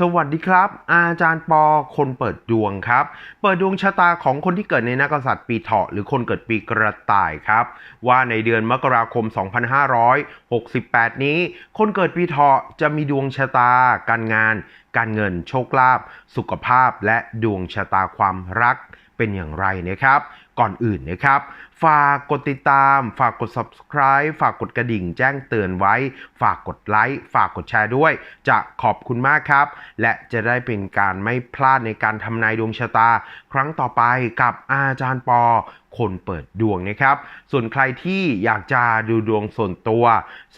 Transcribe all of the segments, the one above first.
สวัสดีครับ อาจารย์ปอคนเปิดดวงครับ เปิดดวงชะตาของคนที่เกิดในนักษัตริย์ปีเถาะหรือคนเกิดปีกระต่ายครับ ว่าในเดือนมกราคม 2568 นี้ คนเกิดปีเถาะจะมีดวงชะตา การงาน การเงิน โชคลาภสุขภาพและดวงชะตาความรัก เป็นอย่างไรนะครับ ก่อนอื่นนะครับ ฝากกดติดตาม ฝากกด subscribe ฝากกดกระดิ่งแจ้งเตือนไว้ ฝากกดไลค์ ฝากกดแชร์ด้วย จะขอบคุณมากครับ และจะได้เป็นการไม่พลาดในการทำนายดวงชะตา ครั้งต่อไปกับอาจารย์ปอคนเปิดดวงนะครับ ส่วนใครที่อยากจะดูดวงส่วนตัว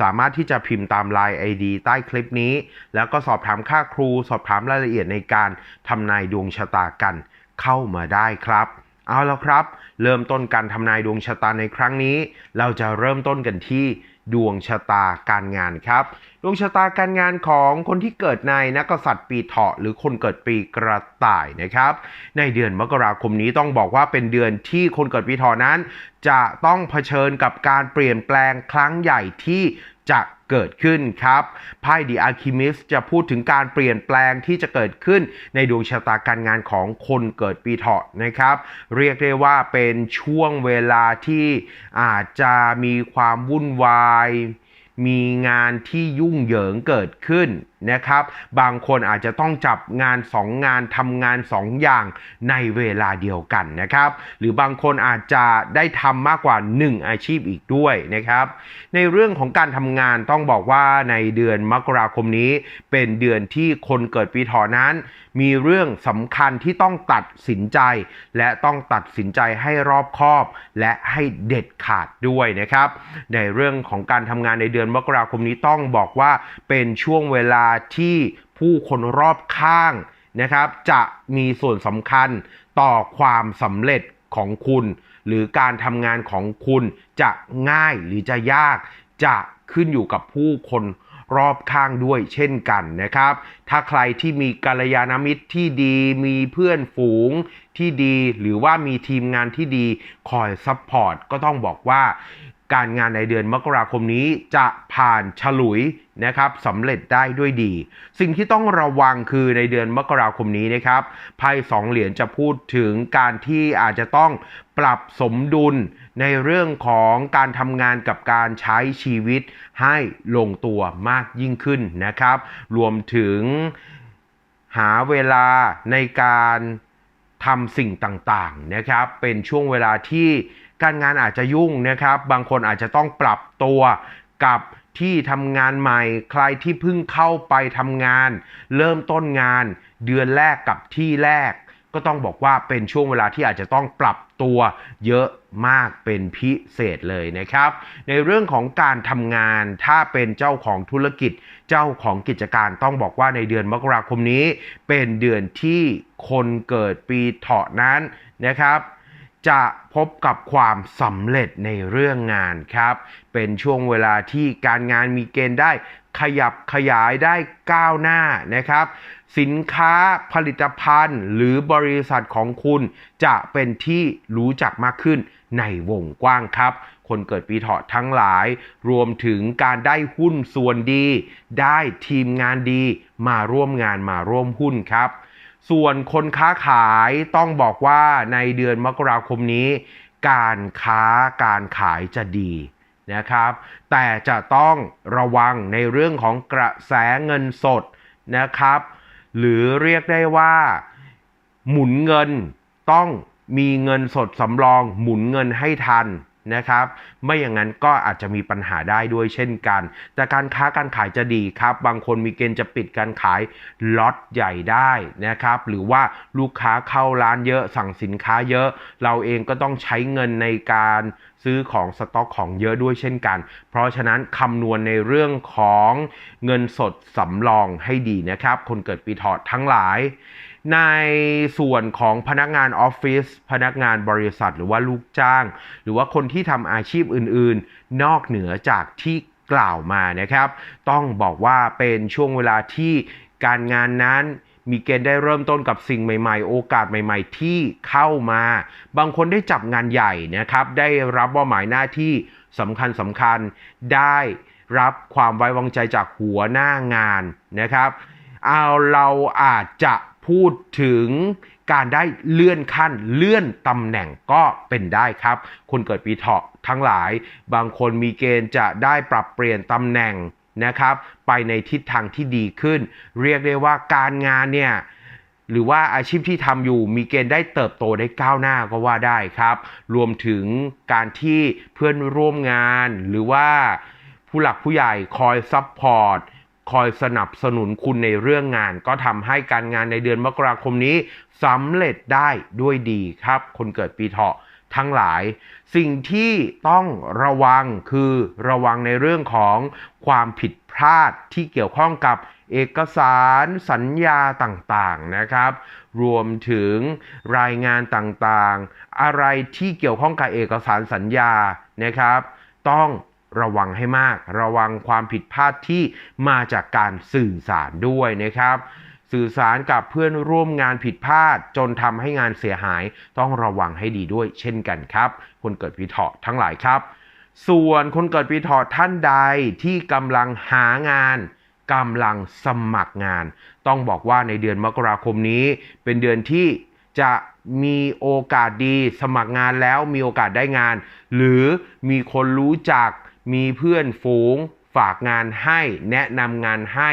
สามารถที่จะพิมพ์ตาม Line ID ใต้คลิปนี้ แล้วก็สอบถามค่าครู สอบถามรายละเอียดในการทำนายดวงชะตากัน เข้ามาได้ครับ เอาแล้วครับ เริ่มต้นการทำนายดวงชะตาในครั้งนี้ เราจะเริ่มต้นกันที่ดวงชะตาการงานครับ ดวงชะตาการงานของคนที่เกิดในนักษัตริย์ปีเถาะหรือคนเกิดปีกระต่ายนะครับ ในเดือนมกราคมนี้ต้องบอกว่าเป็นเดือนที่คนเกิดปีเถาะนั้น จะต้องเผชิญกับการเปลี่ยนแปลงครั้งใหญ่ที่ จะเกิดขึ้นครับไพ่ The Alchemist จะพูดถึงการเปลี่ยนแปลงที่จะเกิดขึ้นในดวงชะตาการงานของคนเกิดปีเถาะนะครับ เรียกได้ว่าเป็นช่วงเวลาที่อาจจะมีความวุ่นวาย มีงานที่ยุ่งเหยิงเกิดขึ้น นะครับ บางคนอาจจะต้องจับงาน 2 งานทำงาน 2 อย่างในเวลาเดียวกันนะครับ หรือบางคนอาจจะได้ทำมากกว่า 1 อาชีพอีกด้วยนะครับ ในเรื่องของการทำงานต้องบอกว่าในเดือนมกราคมนี้ เป็นเดือนที่คนเกิดปีถาะนั้น มีเรื่องสำคัญที่ต้องตัดสินใจ และต้องตัดสินใจให้รอบคอบ และให้เด็ดขาดด้วยนะครับ ในเรื่องของการทำงานในเดือนมกราคมนี้ต้องบอกว่าเป็นช่วงเวลาที่ผู้คนรอบข้างนะครับ จะมีส่วนสำคัญต่อความสำเร็จของคุณ หรือการทำงานของคุณจะง่ายหรือจะยาก จะขึ้นอยู่กับผู้คนรอบข้างด้วยเช่นกันนะครับ ถ้าใครที่มีกัลยาณมิตรที่ดี มีเพื่อนฝูงที่ดี หรือว่ามีทีมงานที่ดีคอยซัพพอร์ตก็ต้องบอกว่า การงานในเดือนมกราคมนี้จะผ่านฉลุยนะครับสำเร็จได้ด้วยดี สิ่งที่ต้องระวังคือในเดือนมกราคมนี้นะครับไพ่สองเหรียญจะพูดถึงการที่อาจจะต้องปรับสมดุลในเรื่องของการทำงานกับการใช้ชีวิตให้ลงตัวมากยิ่งขึ้นนะครับ รวมถึงหาเวลาในการทำสิ่งต่างๆนะครับ เป็นช่วงเวลาที่ การงานอาจจะยุ่งนะครับ บางคนอาจจะต้องปรับตัวกับที่ทำงานใหม่ ใครที่เพิ่งเข้าไปทำงาน เริ่มต้นงาน เดือนแรกกับที่แรก ก็ต้องบอกว่าเป็นช่วงเวลาที่อาจจะต้องปรับตัวเยอะมากเป็นพิเศษเลยนะครับ ในเรื่องของการทำงานถ้าเป็นเจ้าของธุรกิจ เจ้าของกิจการต้องบอกว่าในเดือนมกราคมนี้ เป็นเดือนที่คนเกิดปีเถาะนั้นนะครับ จะพบกับความสำเร็จในเรื่องงานครับ เป็นช่วงเวลาที่การงานมีเกณฑ์ได้ขยับขยายได้ก้าวหน้านะครับ สินค้าผลิตภัณฑ์ หรือบริษัทของคุณจะเป็นที่รู้จักมากขึ้นในวงกว้างครับ คนเกิดปีเถาะทั้งหลาย รวมถึงการได้หุ้นส่วนดี ได้ทีมงานดี มาร่วมงานมาร่วมหุ้นครับ ส่วนคนค้าขายต้องบอกว่าในเดือนมกราคมนี้ การค้าการขายจะดีนะครับ แต่จะต้องระวังในเรื่องของกระแสเงินสดนะครับ หรือเรียกได้ว่าหมุนเงินต้องมีเงินสดสำรองหมุนเงินให้ทัน นะครับ ไม่อย่างนั้นก็อาจจะมีปัญหาได้ด้วยเช่นกัน แต่การค้าการขายจะดีครับ บางคนมีเกณฑ์จะปิดการขายล็อตใหญ่ได้นะครับ หรือว่าลูกค้าเข้าร้านเยอะสั่งสินค้าเยอะ เราเองก็ต้องใช้เงินในการซื้อของสต็อกของเยอะด้วยเช่นกัน เพราะฉะนั้นคำนวณในเรื่องของเงินสดสำรองให้ดีนะครับ คนเกิดปีเถาะทั้งหลาย ในส่วนของพนักงานออฟฟิศพนักงานบริษัท หรือว่าลูกจ้าง หรือว่าคนที่ทำอาชีพอื่น ๆ นอกเหนือจากที่กล่าวมานะครับ ต้องบอกว่าเป็นช่วงเวลาที่การงานนั้นมีเกณฑ์ได้เริ่มต้นกับสิ่งใหม่ ๆ โอกาสใหม่ ๆ ที่เข้ามา บางคนได้จับงานใหญ่นะครับ ได้รับมอบหมายหน้าที่สำคัญสำคัญๆได้รับความไว้วางใจจากหัวหน้างานนะครับ เอาเราอาจจะ พูดถึงการได้เลื่อนขั้นเลื่อนตำแหน่งก็เป็นได้ครับ คนเกิดปีเถาะทั้งหลาย บางคนมีเกณฑ์จะได้ปรับเปลี่ยนตำแหน่งนะครับ ไปในทิศทางที่ดีขึ้น เรียกได้ว่าการงานเนี่ยหรือว่าอาชีพที่ทำอยู่มีเกณฑ์ได้เติบโตได้ก้าวหน้าก็ว่าได้ครับ รวมถึงการที่เพื่อนร่วมงาน หรือว่าผู้หลักผู้ใหญ่คอยซัพพอร์ต คอยสนับสนุนคุณในเรื่องงาน ก็ทำให้การงานในเดือนมกราคมนี้สำเร็จได้ด้วยดีครับ คนเกิดปีเถาะทั้งหลาย สิ่งที่ต้องระวังคือระวังในเรื่องของความผิดพลาดที่เกี่ยวข้องกับเอกสารสัญญาต่างๆนะครับ รวมถึงรายงานต่างๆ อะไรที่เกี่ยวข้องกับเอกสารสัญญานะครับ ต้อง ระวังให้มาก ระวังความผิดพลาดที่มาจากการสื่อสารด้วยนะครับสื่อสารกับเพื่อนร่วมงานผิดพลาด จนทำให้งานเสียหายต้องระวังให้ดีด้วยเช่นกันครับ คนเกิดปีเถาะทั้งหลายครับ ส่วนคนเกิดปีเถาะท่านใดที่กำลังหางานกำลังสมัครงาน ต้องบอกว่าในเดือนมกราคมนี้ เป็นเดือนที่จะมีโอกาสดีสมัครงานแล้วมีโอกาสได้งาน หรือมีคนรู้จัก มีเพื่อนฝูงฝากงานให้ แนะนำงานให้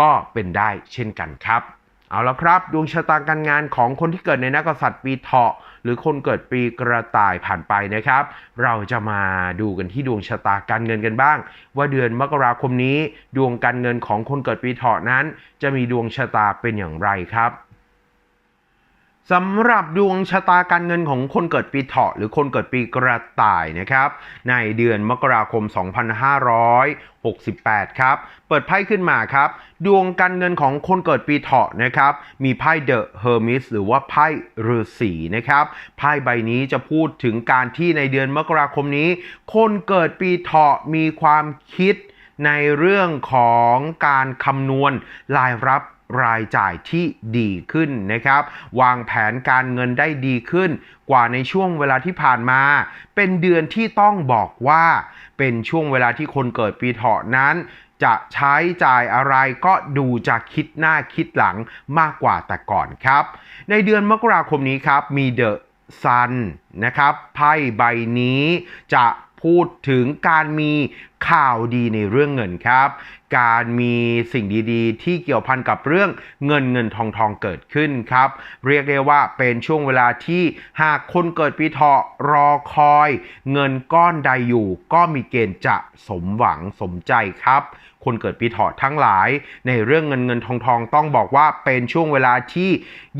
ก็เป็นได้เช่นกันครับ เอาละครับ ดวงชะตาการงานของคนที่เกิดในนักษัตริย์ปีเถาะหรือคนเกิดปีกระต่ายผ่านไปนะครับ เราจะมาดูกันที่ดวงชะตาการเงินกันบ้าง ว่าเดือนมกราคมนี้ ดวงการเงินของคนเกิดปีเถาะนั้น จะมีดวงชะตาเป็นอย่างไรครับ สำหรับดวงชะตาการเงินของคนเกิดปีเถาะหรือคนเกิดปีกระต่ายนะครับ ในเดือนมกราคม 2568 ครับ เปิดไพ่ขึ้นมาครับ ดวงการเงินของคนเกิดปีเถาะนะครับ มีไพ่เดอะเฮอร์มิสหรือว่าไพ่ฤาษีนะครับไพ่ใบนี้จะพูดถึงการที่ในเดือนมกราคมนี้ คนเกิดปีเถาะมีความคิดในเรื่องของการคำนวณรายรับ รายจ่ายที่ดีขึ้นนะครับ วางแผนการเงินได้ดีขึ้น กว่าในช่วงเวลาที่ผ่านมา เป็นเดือนที่ต้องบอกว่า เป็นช่วงเวลาที่คนเกิดปีเถาะนั้นจะใช้จ่ายอะไรก็ดูจะคิดหน้าคิดหลังมากกว่าแต่ก่อนครับ ในเดือนมกราคมนี้ครับมีเดอะซันนะครับไพ่ใบนี้จะ พูดถึงการมีข่าวดีในเรื่องเงินครับ การมีสิ่งดีๆ ที่เกี่ยวพันกับเรื่องเงินเงินทองทองเกิดขึ้นครับ เรียกได้ว่าเป็นช่วงเวลาที่หากคนเกิดปีเถาะรอคอย เงินก้อนใดอยู่ ก็มีเกณฑ์จะสมหวังสมใจครับ คนเกิดปีเถาะทั้งหลาย ในเรื่องเงินเงินทองทองต้องบอกว่าเป็นช่วงเวลาที่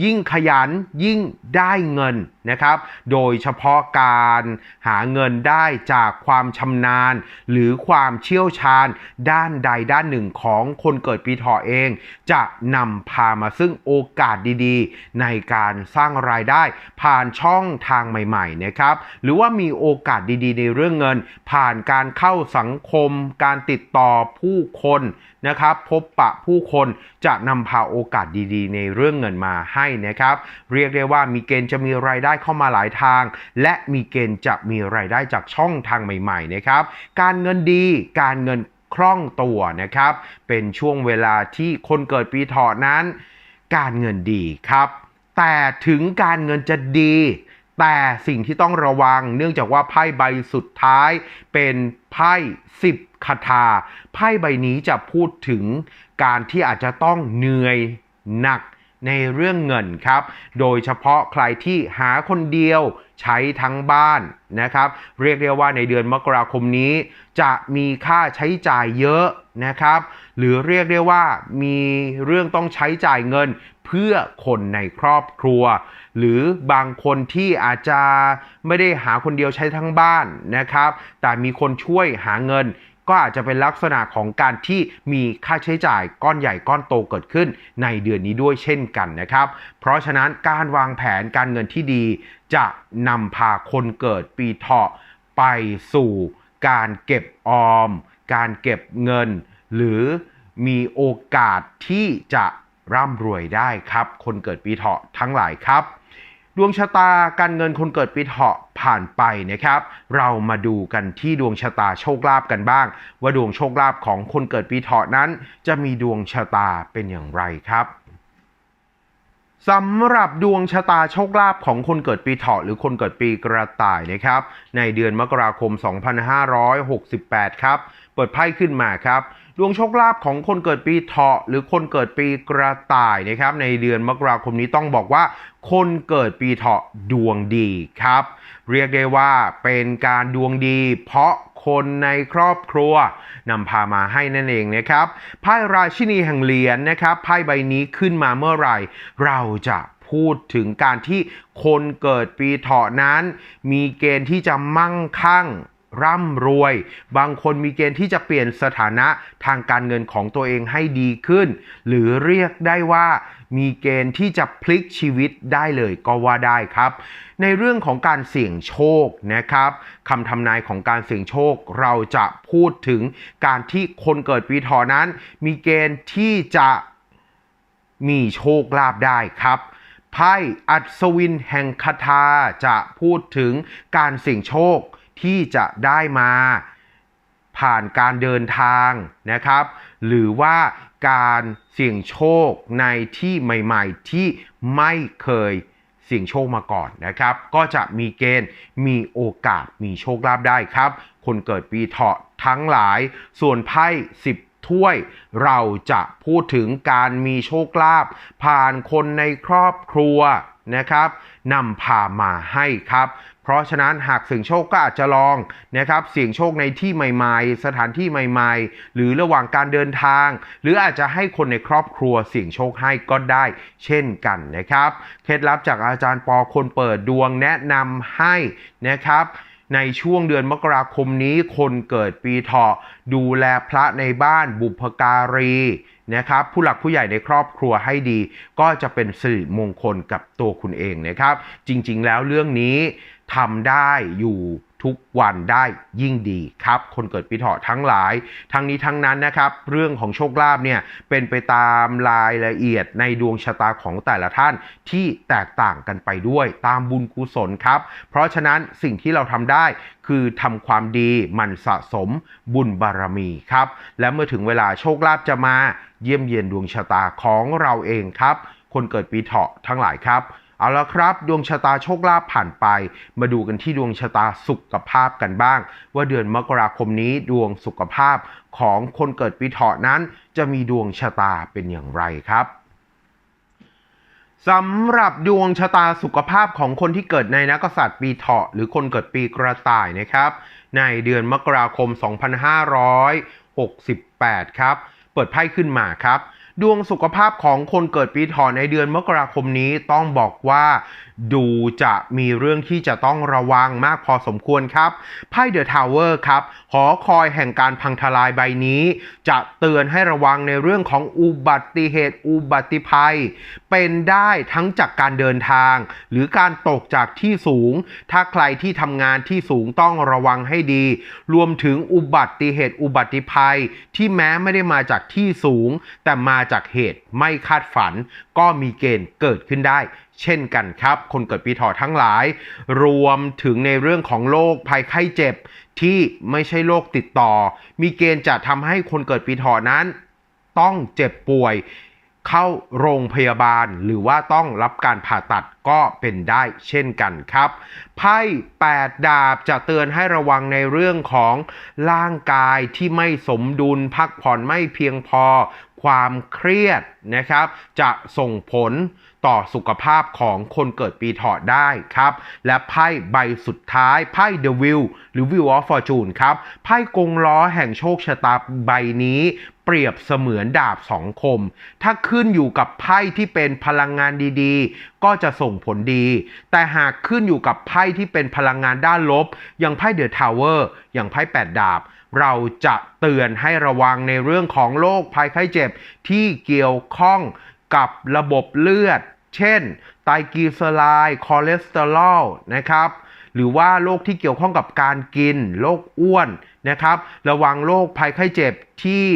ยิ่งขยันยิ่งได้เงินนะครับ โดยเฉพาะการหาเงินได้จากความชำนาญ หรือความเชี่ยวชาญด้านใดด้านหนึ่งของคนเกิดปีเถาะเอง จะนำพามาซึ่งโอกาสดีๆ ในการสร้างรายได้ผ่านช่องทางใหม่ๆนะครับ หรือว่ามีโอกาสดีๆ ในเรื่องเงิน ผ่านการเข้าสังคม การติดต่อผู้คนนะครับพบปะผู้คนจะนำพาโอกาสดีๆ ในเรื่องเงินมาให้นะครับ เรียกได้ว่ามีเกณฑ์จะมีรายได้เข้ามาหลายทาง และมีเกณฑ์จะมีรายได้จากช่องทางใหม่ๆนะครับ การเงินดีการเงินคล่องตัวนะครับ เป็นช่วงเวลาที่คนเกิดปีเถาะนั้น การเงินดีครับ แต่ถึงการเงินจะดีแต่สิ่งที่ต้องระวังเนื่องจากว่าไพ่ใบสุดท้ายเป็นไพ่สิบ คาถาไพ่ใบนี้จะพูดถึงการที่อาจจะต้องเหนื่อยหนักในเรื่องเงินครับ โดยเฉพาะใครที่หาคนเดียวใช้ทั้งบ้านนะครับ เรียกได้ว่าในเดือนมกราคมนี้ จะมีค่าใช้จ่ายเยอะนะครับ หรือเรียกได้ว่ามีเรื่องต้องใช้จ่ายเงินเพื่อคนในครอบครัว หรือบางคนที่อาจจะไม่ได้หาคนเดียวใช้ทั้งบ้านนะครับ แต่มีคนช่วยหาเงิน ก็อาจจะเป็นลักษณะของการที่มีค่าใช้จ่ายก้อนใหญ่ก้อนโตเกิดขึ้นในเดือนนี้ด้วยเช่นกันนะครับ เพราะฉะนั้นการวางแผนการเงินที่ดี จะนำพาคนเกิดปีเถาะไปสู่การเก็บออม การเก็บเงิน หรือมีโอกาสที่จะร่ำรวยได้ครับ คนเกิดปีเถาะทั้งหลายครับ ดวงชะตาการเงินคนเกิดปีเถาะผ่านไปนะครับ เรามาดูกันที่ดวงชะตาโชคลาภกันบ้าง ว่าดวงโชคลาภของคนเกิดปีเถาะนั้น จะมีดวงชะตาเป็นอย่างไรครับสำหรับดวงชะตาโชคลาภของคนเกิดปีเถาะหรือคนเกิดปีกระต่ายนะครับ ในเดือนมกราคม 2568 ครับ เปิดไพ่ขึ้นมาครับ ดวงโชคลาภของคนเกิดปีเถาะหรือคนเกิดปีกระต่ายนะครับในเดือนมกราคมนี้ต้องบอกว่า คนเกิดปีเถาะดวงดีครับ เรียกได้ว่าเป็นการดวงดี เพราะคนในครอบครัวนำพามาให้นั่นเองนะครับไพ่ราชินีแห่งเหรียญนะครับไพ่ใบนี้ขึ้นมาเมื่อไหร่ เราจะพูดถึงการที่คนเกิดปีเถาะนั้น มีเกณฑ์ที่จะมั่งคั่ง ร่ำรวย บางคนมีเกณฑ์ที่จะเปลี่ยนสถานะทางการเงินของตัวเองให้ดีขึ้น หรือเรียกได้ว่ามีเกณฑ์ที่จะพลิกชีวิตได้เลยก็ว่าได้ครับ ในเรื่องของการเสี่ยงโชคนะครับคำทำนายของการเสี่ยงโชค เราจะพูดถึงการที่คนเกิดปีถาะนั้น มีเกณฑ์ที่จะมีโชคลาภได้ครับไพ่อัศวินแห่งคาถาจะพูดถึงการเสี่ยงโชค ที่จะได้มาผ่านการเดินทางนะครับ หรือว่าการเสี่ยงโชคในที่ใหม่ๆ ที่ไม่เคยเสี่ยงโชคมาก่อนนะครับ ก็จะมีเกณฑ์มีโอกาสมีโชคลาภได้ครับ คนเกิดปีเถาะทั้งหลาย ส่วนไพ่10 ถ้วย เราจะพูดถึงการมีโชคลาภผ่านคนในครอบครัวนะครับนำพามาให้ครับ เพราะฉะนั้นหากเสี่ยงโชคก็อาจจะลองนะครับเสี่ยงโชคในที่ใหม่ๆ สถานที่ใหม่ๆ หรือระหว่างการเดินทาง หรืออาจจะให้คนในครอบครัวเสี่ยงโชคให้ก็ได้ เช่นกันนะครับ เคล็ดลับจากอาจารย์ปอคนเปิดดวงแนะนำให้นะครับในช่วงเดือนมกราคมนี้คนเกิดปีเถาะดูแลพระในบ้านบุพการีนะครับผู้หลักผู้ใหญ่ในครอบครัวให้ดี ก็จะเป็นสิริมงคลกับตัวคุณเองนะครับ จริงๆ แล้วเรื่องนี้ ทำได้อยู่ทุกวันได้ยิ่งดีครับ คนเกิดปีเถาะทั้งหลาย ทั้งนี้ทั้งนั้นนะครับ เรื่องของโชคลาภเนี่ยเป็นไปตามรายละเอียดในดวงชะตาของแต่ละท่านที่แตกต่างกันไปด้วย ตามบุญกุศลครับ เพราะฉะนั้นสิ่งที่เราทำได้คือทำความดีมันสะสมบุญบารมีครับ และเมื่อถึงเวลาโชคลาภจะมาเยี่ยมเยียนดวงชะตาของเราเองครับ คนเกิดปีเถาะทั้งหลายครับ เอาละครับ ดวงชะตาโชคลาภผ่านไป มาดูกันที่ดวงชะตาสุขภาพกันบ้าง ว่าเดือนมกราคมนี้ดวงสุขภาพของคนเกิดปีเถาะนั้น จะมีดวงชะตาเป็นอย่างไรครับสำหรับดวงชะตาสุขภาพของคนที่เกิดในนักษัตริย์ปีเถาะหรือคนเกิดปีกระต่ายนะครับ ในเดือนมกราคม 2568 ครับ เปิดไพ่ขึ้นมาครับ ดวงสุขภาพของคนเกิดปีถาะในเดือนมกราคมนี้ต้องบอกว่า ดูจะมีเรื่องที่จะต้องระวังมากพอสมควรครับไพ่เดอะทาวเวอร์ครับหอคอยแห่งการพังทลายใบนี้ จะเตือนให้ระวังในเรื่องของอุบัติเหตุอุบัติภัย เป็นได้ทั้งจากการเดินทาง หรือการตกจากที่สูง ถ้าใครที่ทำงานที่สูงต้องระวังให้ดี รวมถึงอุบัติเหตุอุบัติภัย ที่แม้ไม่ได้มาจากที่สูง แต่มาจากเหตุไม่คาดฝัน ก็มีเกณฑ์เกิดขึ้นได้เช่นกันครับ คนเกิดปีถอทั้งหลาย รวมถึงในเรื่องของโรคภัยไข้เจ็บ ที่ไม่ใช่โรคติดต่อ มีเกณฑ์จะทำให้คนเกิดปีถอนั้น ต้องเจ็บป่วยเข้าโรงพยาบาลหรือว่าต้องรับการผ่าตัดก็เป็นได้เช่นกันครับไพ่8ดาบจะเตือนให้ระวังในเรื่องของร่างกายที่ไม่สมดุลพักผ่อนไม่เพียงพอความเครียดนะครับ จะส่งผลต่อสุขภาพของคนเกิดปีเถาะได้ครับ และไพ่ใบสุดท้ายไพ่ The Wheel หรือ Wheel of Fortune ครับ ไพ่กงล้อแห่งโชคชะตาใบนี้ เปรียบเสมือนดาบสองคม ถ้าขึ้นอยู่กับไพ่ที่เป็นพลังงานดีๆ ก็จะส่งผลดี แต่หากขึ้นอยู่กับไพ่ที่เป็นพลังงานด้านลบ อย่างไพ่เดอะทาวเวอร์อย่างไพ่แปดดาบ เราจะเตือนให้ระวังในเรื่องของโรคภัยไข้เจ็บที่เกี่ยวข้องกับระบบเลือด เช่น ไตรกลีเซอไรด์คอเลสเตอรอลนะครับหรือว่าโรคที่เกี่ยวข้องกับการกินโรคอ้วนนะครับ ระวังโรคภัยไข้เจ็บที่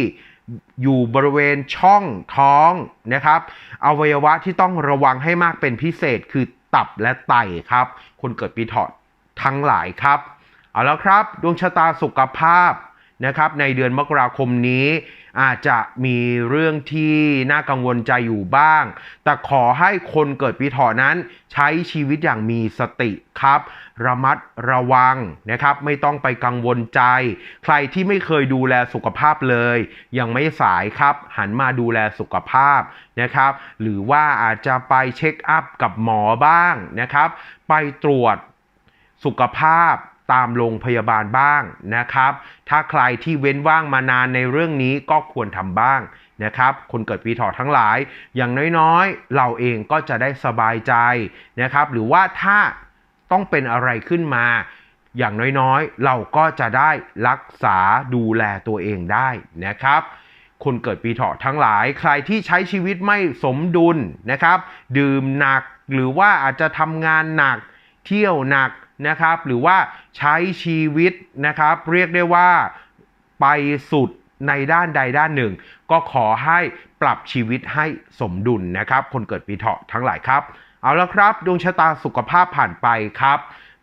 อยู่บริเวณช่องท้องนะครับอวัยวะที่ต้องระวังให้มากเป็นพิเศษคือ ตับและไตครับ คนเกิดปีเถาะทั้งหลายครับ เอาแล้วครับ ดวงชะตาสุขภาพนะครับ ในเดือนมกราคมนี้ อาจจะมีเรื่องที่น่ากังวลใจอยู่บ้าง แต่ขอให้คนเกิดปีเถาะนั้นใช้ชีวิตอย่างมีสติครับ ระมัดระวังนะครับ ไม่ต้องไปกังวลใจ ใครที่ไม่เคยดูแลสุขภาพเลย ยังไม่สายครับ หันมาดูแลสุขภาพนะครับ หรือว่าอาจจะไปเช็คอัพกับหมอบ้างนะครับ ไปตรวจสุขภาพ ตามโรงพยาบาลบ้างนะครับ ถ้าใครที่เว้นว่างมานานในเรื่องนี้ก็ควรทำบ้างนะครับ คนเกิดปีเถาะทั้งหลาย อย่างน้อยๆ เราเองก็จะได้สบายใจนะครับ หรือว่าถ้าต้องเป็นอะไรขึ้นมา อย่างน้อยๆ เราก็จะได้รักษาดูแลตัวเองได้นะครับคนเกิดปีเถาะทั้งหลาย ใครที่ใช้ชีวิตไม่สมดุลนะครับ ดื่มหนักหรือว่าอาจจะทำงานหนัก เที่ยวหนักนะครับ หรือว่า ใช้ชีวิตนะครับ เรียกได้ว่าไปสุดในด้านใดด้านหนึ่ง ก็ขอให้ปรับชีวิตให้สมดุลนะครับ คนเกิดปีเถาะทั้งหลายครับ เอาละครับ ดวงชะตาสุขภาพผ่านไปครับ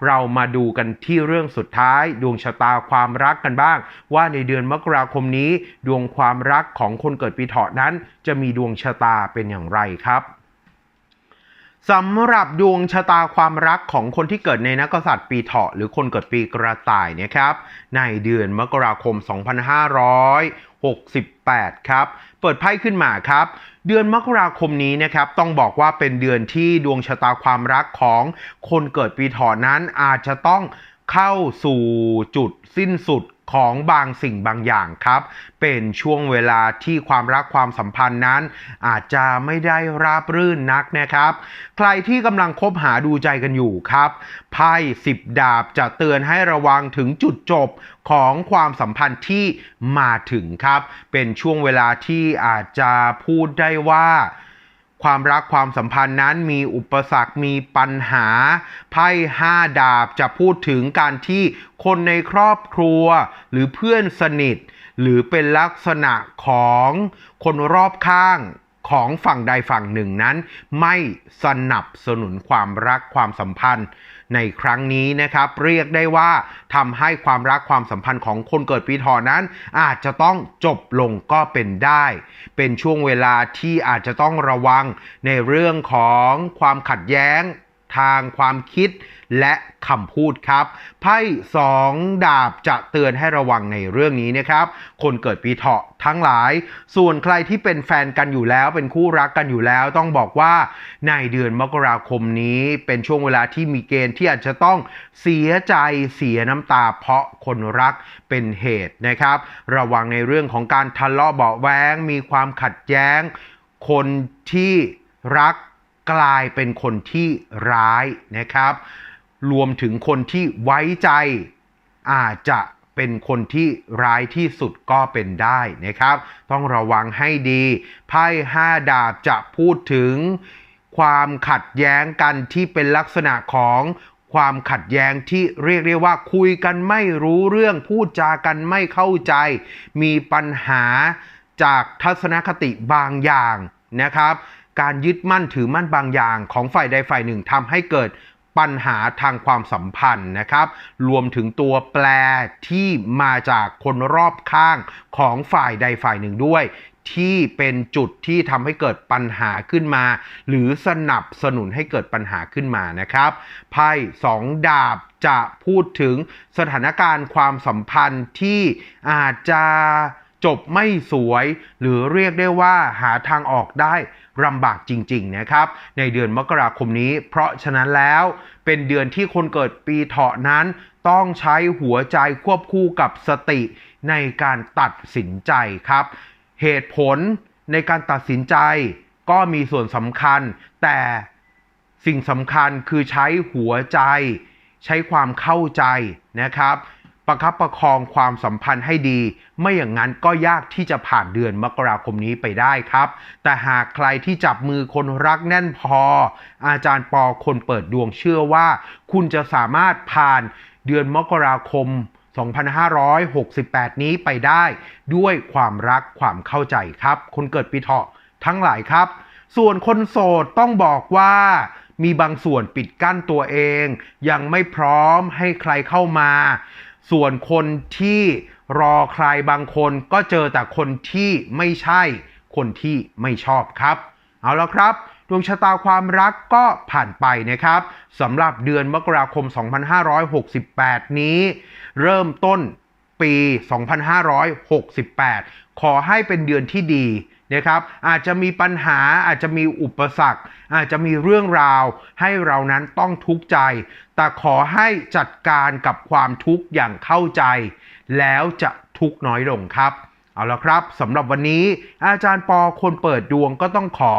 เรามาดูกันที่เรื่องสุดท้าย ดวงชะตาความรักกันบ้าง ว่าในเดือนมกราคมนี้ ดวงความรักของคนเกิดปีเถาะนั้น จะมีดวงชะตาเป็นอย่างไรครับ สำหรับดวงชะตาความรักของคนที่เกิดในนักษัตริย์ปีเถาะหรือคนเกิดปีกระต่ายเนะครับในเดือนมกราคม 2568 ครับ เปิดไพ่ขึ้นมาครับ เดือนมกราคมนี้นะครับต้องบอกว่าเป็นเดือนที่ดวงชะตาความรักของคนเกิดปีเถาะนั้นอาจจะต้องเข้าสู่จุดสิ้นสุด ของบางสิ่งบางอย่างครับ เป็นช่วงเวลาที่ความรักความสัมพันธ์นั้น อาจจะไม่ได้ราบรื่นนักนะครับ ใครที่กำลังคบหาดูใจกันอยู่ครับไพ่สิบดาบจะเตือนให้ระวังถึงจุดจบของความสัมพันธ์ที่มาถึงครับ เป็นช่วงเวลาที่อาจจะพูดได้ว่า ความรักความสัมพันธ์นั้นมีอุปสรรคมีปัญหา ไพ่ห้าดาบจะพูดถึงการที่คนในครอบครัว หรือเพื่อนสนิท หรือเป็นลักษณะของคนรอบข้างของฝั่งใดฝั่งหนึ่งนั้น ไม่สนับสนุนความรักความสัมพันธ์ ในครั้งนี้นะครับ เรียกได้ว่าทำให้ความรักความสัมพันธ์ของคนเกิดปีถอนั้น อาจจะต้องจบลงก็เป็นได้ เป็นช่วงเวลาที่อาจจะต้องระวังในเรื่องของความขัดแย้ง ทางความคิดและคำพูดครับไพ่สองดาบจะเตือนให้ระวังในเรื่องนี้นะครับ คนเกิดปีเถาะทั้งหลาย ส่วนใครที่เป็นแฟนกันอยู่แล้ว เป็นคู่รักกันอยู่แล้ว ต้องบอกว่าในเดือนมกราคมนี้เป็นช่วงเวลาที่มีเกณฑ์ที่อาจจะต้องเสียใจเสียน้ำตาเพราะคนรักเป็นเหตุนะครับ ระวังในเรื่องของการทะเลาะเบาแวงมีความขัดแย้ง คนที่รัก กลายเป็นคนที่ร้ายนะครับ รวมถึงคนที่ไว้ใจอาจจะเป็นคนที่ร้ายที่สุดก็เป็นได้นะครับ ต้องระวังให้ดีไพ่ห้าดาบจะพูดถึงความขัดแย้งกันที่เป็นลักษณะของความขัดแย้งที่เรียกได้ว่าคุยกันไม่รู้เรื่องพูดจากันไม่เข้าใจ มีปัญหาจากทัศนคติบางอย่างนะครับ การยึดมั่นถือมั่นบางอย่างของฝ่ายใดฝ่ายหนึ่งทำให้เกิดปัญหาทางความสัมพันธ์นะครับ รวมถึงตัวแปรที่มาจากคนรอบข้างของฝ่ายใดฝ่ายหนึ่งด้วย ที่เป็นจุดที่ทำให้เกิดปัญหาขึ้นมา หรือสนับสนุนให้เกิดปัญหาขึ้นมานะครับ ไพ่สองดาบจะพูดถึงสถานการณ์ความสัมพันธ์ที่อาจจะ จบไม่สวย หรือเรียกได้ว่าหาทางออกได้ลำบากจริง ๆ นะครับ ในเดือนมกราคมนี้ เพราะฉะนั้นแล้วเป็นเดือนที่คนเกิดปีเถาะนั้น ต้องใช้หัวใจควบคู่กับสติในการตัดสินใจครับ เหตุผลในการตัดสินใจก็มีส่วนสำคัญ แต่สิ่งสำคัญคือใช้หัวใจ ใช้ความเข้าใจนะครับ ประคับประคองความสัมพันธ์ให้ดี ไม่อย่างนั้นก็ยากที่จะผ่านเดือนมกราคมนี้ไปได้ครับ แต่หากใครที่จับมือคนรักแน่นพอ อาจารย์ปอคนเปิดดวงเชื่อว่า คุณจะสามารถผ่านเดือนมกราคม 2568 นี้ไปได้ ด้วยความรักความเข้าใจครับ คนเกิดปีเถาะทั้งหลายครับ ส่วนคนโสดต้องบอกว่ามีบางส่วนปิดกั้นตัวเอง ยังไม่พร้อมให้ใครเข้ามา ส่วนคนที่รอใครบางคนก็เจอแต่คนที่ไม่ใช่ คนที่ไม่ชอบครับ เอาแล้วครับดวงชะตาความรักก็ผ่านไปนะครับสำหรับเดือนมกราคม 2568 นี้ เริ่มต้นปี 2568 ขอให้เป็นเดือนที่ดี นะครับอาจจะมีปัญหาอาจจะมีอุปสรรค อาจจะมีเรื่องราว ให้เรานั้นต้องทุกข์ใจ แต่ขอให้จัดการกับความทุกข์อย่างเข้าใจ แล้วจะทุกข์น้อยลงครับเอาละครับสำหรับวันนี้อาจารย์ปอคนเปิดดวงก็ต้องขอ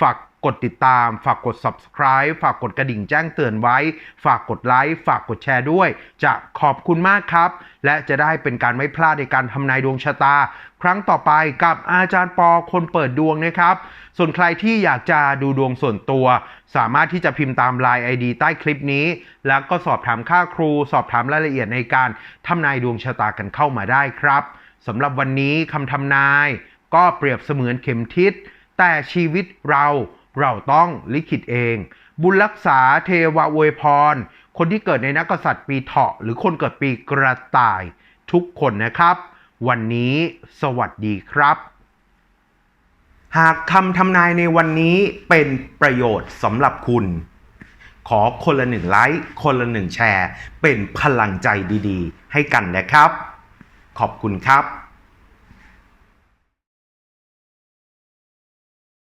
ฝาก กดติดตาม ฝากกด subscribe ฝากกดกระดิ่งแจ้งเตือนไว้ ฝากกดไลค์ฝากกดแชร์ด้วย จะขอบคุณมากครับ และจะได้เป็นการไม่พลาดในการทำนายดวงชะตา ครั้งต่อไปกับอาจารย์ปอคนเปิดดวงนะครับ ส่วนใครที่อยากจะดูดวงส่วนตัว สามารถที่จะพิมพ์ตาม Line ID ใต้คลิปนี้ แล้วก็สอบถามค่าครู สอบถามรายละเอียดในการทำนายดวงชะตากันเข้ามาได้ครับสำหรับวันนี้คำทำนาย ก็เปรียบเสมือนเข็มทิศแต่ชีวิตเรา เราต้องลิขิตเอง บุญรักษาเทวะอวยพร คนที่เกิดในนักกษัตริย์ปีเถาะ หรือคนเกิดปีกระต่ายทุกคนนะครับ วันนี้สวัสดีครับ หากคำทำนายในวันนี้เป็นประโยชน์สำหรับคุณ ขอคนละหนึ่งไลค์คนละหนึ่งแชร์ เป็นพลังใจดีๆ ให้กันนะครับ ขอบคุณครับ